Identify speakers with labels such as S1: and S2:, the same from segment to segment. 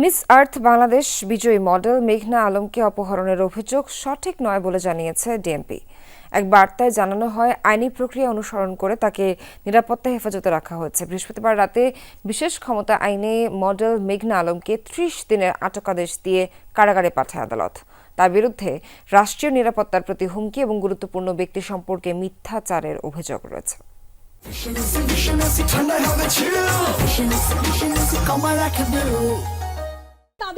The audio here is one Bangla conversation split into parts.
S1: মিস আর্থ বাংলাদেশ বিজয়ী মডেল মেঘনা আলমকে অপহরণের অভিযোগ সঠিক নয় বলে জানিয়েছে ডিএমপি এক বার্তায় জানানো হয় আইনি প্রক্রিয়া অনুসরণ করে তাকে নিরাপত্তা হেফাজতে রাখা হয়েছে বৃহস্পতিবার রাতে বিশেষ ক্ষমতা আইনে মডেল মেঘনা আলমকে ত্রিশ দিনের আটকাদেশ দিয়ে কারাগারে পাঠায় আদালত তার বিরুদ্ধে রাষ্ট্রীয় নিরাপত্তার প্রতি হুমকি এবং গুরুত্বপূর্ণ ব্যক্তি সম্পর্কে মিথ্যাচারের অভিযোগ রয়েছে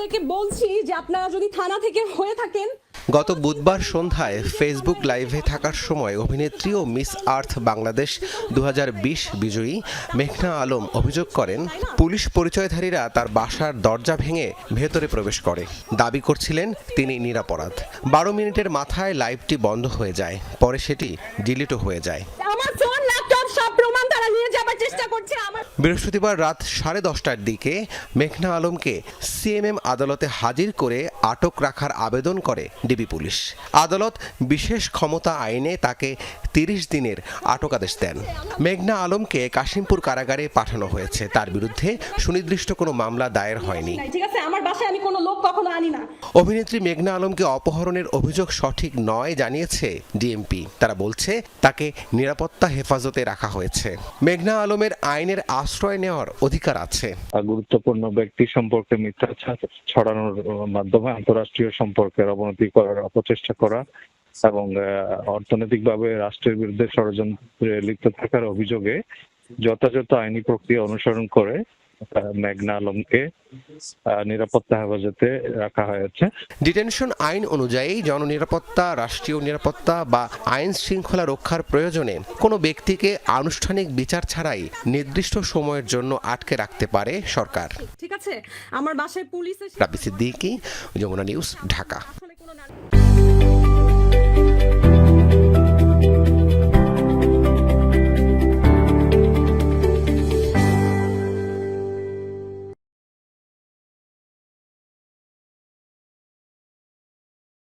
S2: তাদেরকে বলছি যে আপনারা যদি থানা থেকে হয়ে থাকেন,
S3: গত বুধবার সন্ধ্যায় ফেসবুক লাইভে থাকার সময় অভিনেত্রী ও মিস আর্থ বাংলাদেশ দু হাজার বিশ বিজয়ী মেঘনা আলম অভিযোগ করেন, পুলিশ পরিচয়ধারীরা তার বাসার দরজা ভেঙে ভেতরে প্রবেশ করে। দাবি করছিলেন তিনি নিরাপরাধ। বারো মিনিটের মাথায় লাইভটি বন্ধ হয়ে যায়, পরে সেটি ডিলিটও হয়ে যায়।
S2: প্রমাণ তারা নিয়ে যাবার চেষ্টা করছে আমার।
S3: বৃহস্পতিবার রাত সাড়ে দশটার দিকে মেঘনা আলমকে সিএমএম আদালতে হাজির করে আটক রাখার আবেদন করে ডিবি পুলিশ। আদালত বিশেষ ক্ষমতা আইনে তাকে তিরিশ দিনের আটকাদেশ দেন। মেঘনা আলমকে কাশিমপুর কারাগারে পাঠানো হয়েছে। তার বিরুদ্ধে সুনির্দিষ্ট কোনো মামলা দায়ের হয়নি।
S2: আমার বাসায় আমি কোনো লোক কখনো আনি না।
S3: অভিনেত্রী মেঘনা আলমকে অপহরণের অভিযোগ সঠিক নয় জানিয়েছে ডিএমপি। তারা বলছে তাকে নিরাপত্তা হেফাজতে রাখা হয়েছে। মেঘনা আলমের আইনের আশ্রয় নেওয়ার অধিকার আছে।
S4: গুরুত্বপূর্ণ ব্যক্তি সম্পর্কে মিথ্যা ছড়ানোর মাধ্যমে আন্তরাষ্ট্রীয় সম্পর্কের অবনতি করার অপচেষ্টা করা এবং আহ, অর্থনৈতিকভাবে রাষ্ট্রের বিরুদ্ধে ষড়যন্ত্রে লিপ্ত থাকার অভিযোগে যথাযথ আইনি প্রক্রিয়া অনুসরণ করে মেঘনা আলমকে নিরাপত্তা হেফাজতে রাখা হয়েছে।
S3: ডিটেনশন আইন অনুযায়ী জননিরাপত্তা রাষ্ট্রীয় নিরাপত্তা বা আইন শৃঙ্খলা রক্ষার প্রয়োজনে কোনো ব্যক্তিকে আনুষ্ঠানিক বিচার ছাড়াই নির্দিষ্ট সময়ের জন্য আটকে রাখতে পারে সরকার।
S2: ঠিক আছে আমার বাসায় পুলিশ
S3: রাবি সিদ্দিকি যমুনা নিউজ ঢাকা।